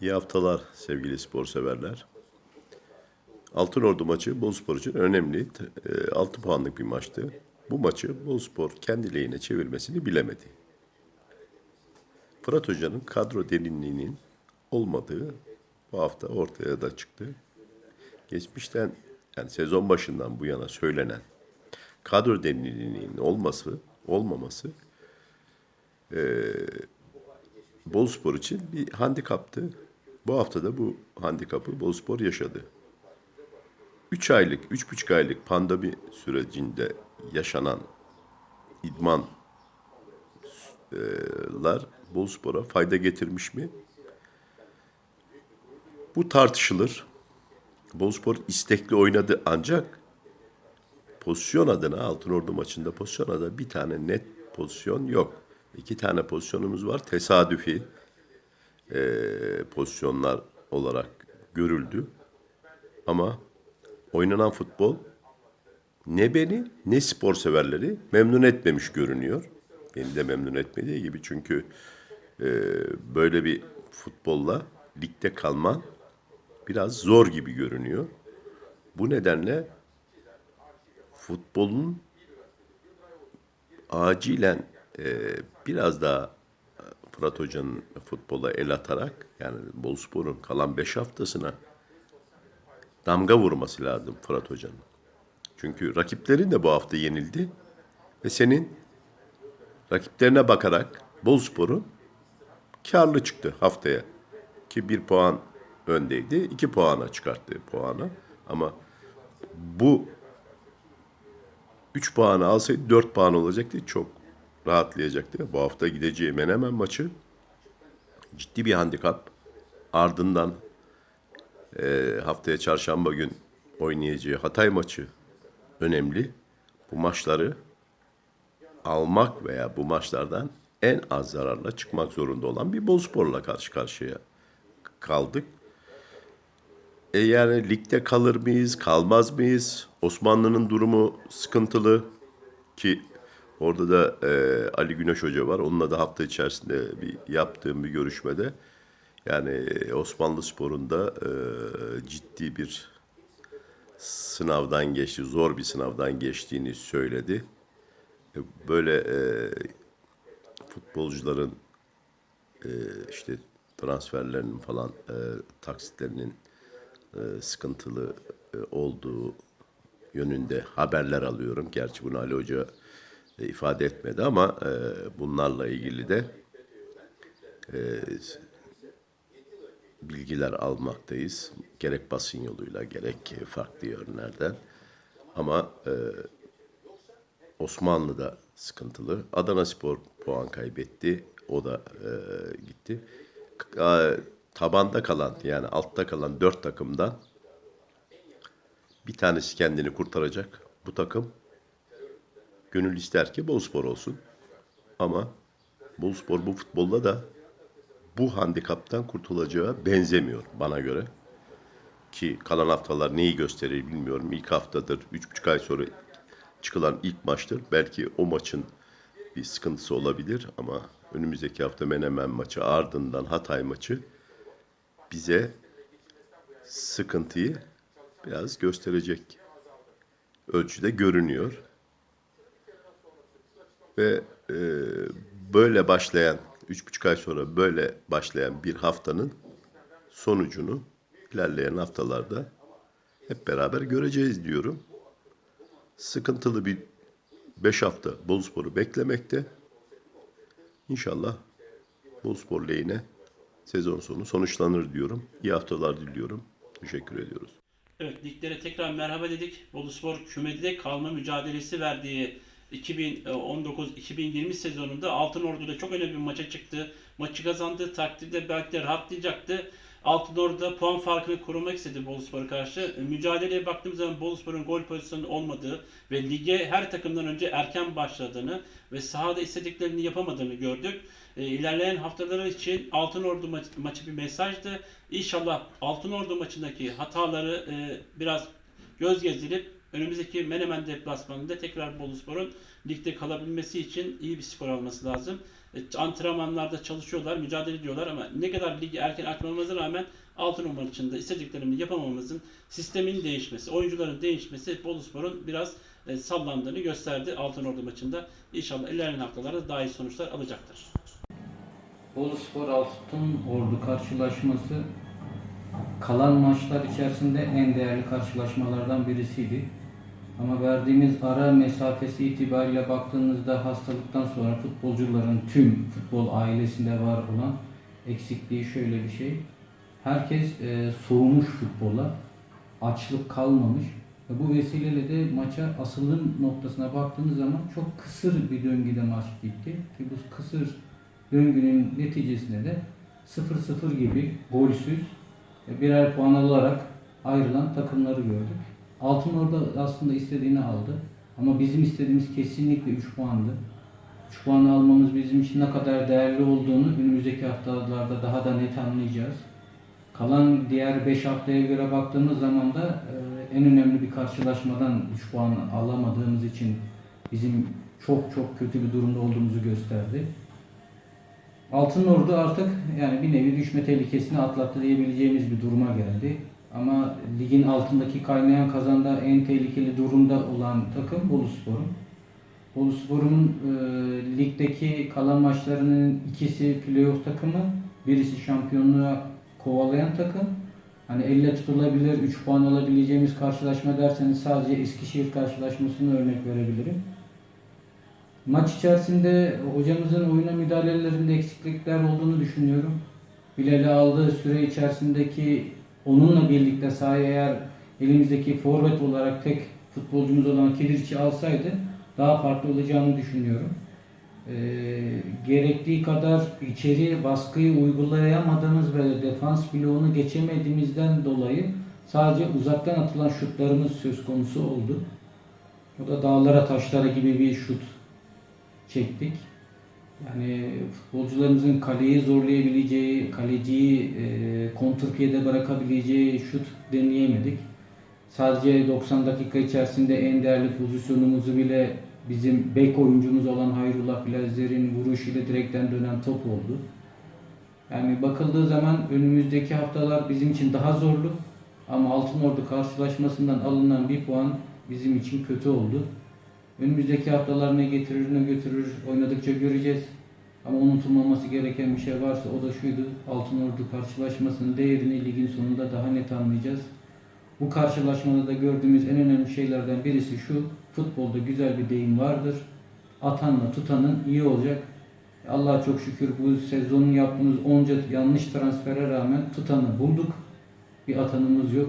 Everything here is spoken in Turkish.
İyi haftalar sevgili spor severler. Altınordu maçı Bozspor için önemli. E, 6 puanlık bir maçtı. Bu maçı Bozspor kendi lehine çevirmesini bilemedi. Fırat Hoca'nın kadro derinliğinin olmadığı bu hafta ortaya da çıktı. Geçmişten yani sezon başından bu yana söylenen kadro derinliğinin olması, olmaması Boluspor için bir handikaptı. Bu hafta da bu handikapı Boluspor yaşadı. 3 aylık, 3,5 aylık pandemi sürecinde yaşanan idmanlar Boluspor'a fayda getirmiş mi? Bu tartışılır. Boluspor istekli oynadı ancak pozisyon adına Altınordu maçında pozisyon adına bir tane net pozisyon yok. İki tane pozisyonumuz var. Tesadüfi eee, pozisyonlar olarak görüldü. Ama oynanan futbol ne beni ne spor severleri memnun etmemiş görünüyor. Beni de memnun etmediği gibi çünkü eee, böyle bir futbolla ligde kalman biraz zor gibi görünüyor. Bu nedenle futbolun acilen e, biraz daha e, Fırat Hoca'nın futbola el atarak yani Boluspor'un kalan 5 haftasına damga vurması lazım Fırat Hoca'nın. Çünkü rakiplerin de bu hafta yenildi ve senin rakiplerine bakarak Boluspor'un karlı çıktı haftaya. Ki bir puan öndeydi. iki puana çıkarttı puanı. Ama bu 3 puanı alsaydı 4 puan olacaktı. Çok rahatlayacaktı. Bu hafta gideceği Menemen maçı ciddi bir handikap. Ardından e, haftaya çarşamba gün oynayacağı Hatay maçı önemli. Bu maçları almak veya bu maçlardan en az zararla çıkmak zorunda olan bir Bozspor'la karşı karşıya kaldık. E yani ligde kalır mıyız, kalmaz mıyız? Osmanlı'nın durumu sıkıntılı ki orada da e, Ali Güneş Hoca var. Onunla da hafta içerisinde bir yaptığım bir görüşmede yani e, Osmanlı Spor'unda e, ciddi bir sınavdan geçti, zor bir sınavdan geçtiğini söyledi. E, Böyle e, futbolcuların e, işte transferlerinin falan e, taksitlerinin e, sıkıntılı e, olduğu yönünde haberler alıyorum. Gerçi bunu Ali Hoca ifade etmedi ama e, bunlarla ilgili de e, bilgiler almaktayız. Gerek basın yoluyla gerek farklı yönlerden. Ama e, Osmanlı'da sıkıntılı. Adana Spor puan kaybetti. O da e, gitti. K- tabanda kalan yani altta kalan dört takımdan bir tanesi kendini kurtaracak. Bu takım gönül ister ki Boluspor olsun. Ama Boluspor bu futbolda da bu handikaptan kurtulacağı benzemiyor bana göre. Ki kalan haftalar neyi gösterir bilmiyorum. İlk haftadır, üç buçuk ay sonra çıkılan ilk maçtır. Belki o maçın bir sıkıntısı olabilir ama önümüzdeki hafta Menemen maçı ardından Hatay maçı bize sıkıntıyı biraz gösterecek ölçüde görünüyor. Ve e, böyle başlayan, üç buçuk ay sonra böyle başlayan bir haftanın sonucunu ilerleyen haftalarda hep beraber göreceğiz diyorum. Sıkıntılı bir beş hafta Boluspor'u beklemekte. İnşallah Boluspor lehine sezon sonu sonuçlanır diyorum. İyi haftalar diliyorum. Teşekkür ediyoruz. Evet, liglere tekrar merhaba dedik. Boluspor kümede kalma mücadelesi verdiği 2019-2020 sezonunda Altınordu'da çok önemli bir maça çıktı. Maçı kazandığı takdirde belki de rahatlayacaktı. Altınordu'da puan farkını korumak istedi Boluspor'a karşı. E, Mücadeleye baktığımız zaman Boluspor'un gol pozisyonu olmadığı ve lige her takımdan önce erken başladığını ve sahada istediklerini yapamadığını gördük. E, ilerleyen haftalar için Altınordu maç, maçı bir mesajdı. İnşallah Altınordu maçındaki hataları e, biraz göz gezdirip önümüzdeki Menemen deplasmanında tekrar Boluspor'un ligde kalabilmesi için iyi bir skor alması lazım. E, Antrenmanlarda çalışıyorlar, mücadele ediyorlar ama ne kadar ligi erken açmamıza rağmen Altınoluk maçında istediklerini yapamamızın sistemin değişmesi, oyuncuların değişmesi Boluspor'un biraz e, sallandığını gösterdi Altınordu maçında. İnşallah ilerleyen haftalarda daha iyi sonuçlar alacaktır. Boluspor Altın Ordu karşılaşması kalan maçlar içerisinde en değerli karşılaşmalardan birisiydi. Ama verdiğimiz ara mesafesi itibariyle baktığınızda hastalıktan sonra futbolcuların tüm futbol ailesinde var olan eksikliği şöyle bir şey. Herkes e, soğumuş futbola, açlık kalmamış ve bu vesileyle de maça asılım noktasına baktığınız zaman çok kısır bir döngüde maç gitti. Ki bu kısır döngünün neticesinde de 0-0 gibi golsüz ve birer puan alarak ayrılan takımları gördük. Altın orada aslında istediğini aldı. Ama bizim istediğimiz kesinlikle 3 puandı. 3 puanı almamız bizim için ne kadar değerli olduğunu önümüzdeki haftalarda daha da net anlayacağız. Kalan diğer 5 haftaya göre baktığımız zaman da e, en önemli bir karşılaşmadan 3 puan alamadığımız için bizim çok çok kötü bir durumda olduğumuzu gösterdi. Altın Ordu artık yani bir nevi düşme tehlikesini atlattı diyebileceğimiz bir duruma geldi. Ama ligin altındaki kaynayan kazanda en tehlikeli durumda olan takım Boluspor'un. Boluspor'un e, ligdeki kalan maçlarının ikisi playoff takımı, birisi şampiyonluğa kovalayan takım. Hani elle tutulabilir 3 puan alabileceğimiz karşılaşma derseniz sadece Eskişehir karşılaşmasını örnek verebilirim. Maç içerisinde hocamızın oyuna müdahalelerinde eksiklikler olduğunu düşünüyorum. Bilal'i aldığı süre içerisindeki onunla birlikte sahaya eğer elimizdeki forvet olarak tek futbolcumuz olan Kidirç'i alsaydı daha farklı olacağını düşünüyorum. Ee, gerektiği kadar içeri baskıyı uygulayamadığımız ve defans bloğunu geçemediğimizden dolayı sadece uzaktan atılan şutlarımız söz konusu oldu. O da dağlara taşlara gibi bir şut çektik. Yani futbolcularımızın kaleyi zorlayabileceği, kaleciyi e, kontrpiyede bırakabileceği şut deneyemedik. Sadece 90 dakika içerisinde en değerli pozisyonumuzu bile bizim bek oyuncumuz olan Hayrullah Bilazer'in vuruşuyla direkten dönen top oldu. Yani bakıldığı zaman önümüzdeki haftalar bizim için daha zorlu. Ama Altınordu karşılaşmasından alınan bir puan bizim için kötü oldu. Önümüzdeki haftalar ne getirir ne götürür oynadıkça göreceğiz. Ama unutulmaması gereken bir şey varsa o da şuydu. Altınordu karşılaşmasının değerini ligin sonunda daha net anlayacağız. Bu karşılaşmada da gördüğümüz en önemli şeylerden birisi şu. Futbolda güzel bir deyim vardır. Atanla tutanın iyi olacak. Allah'a çok şükür bu sezonun yaptığımız onca yanlış transfere rağmen tutanı bulduk. Bir atanımız yok.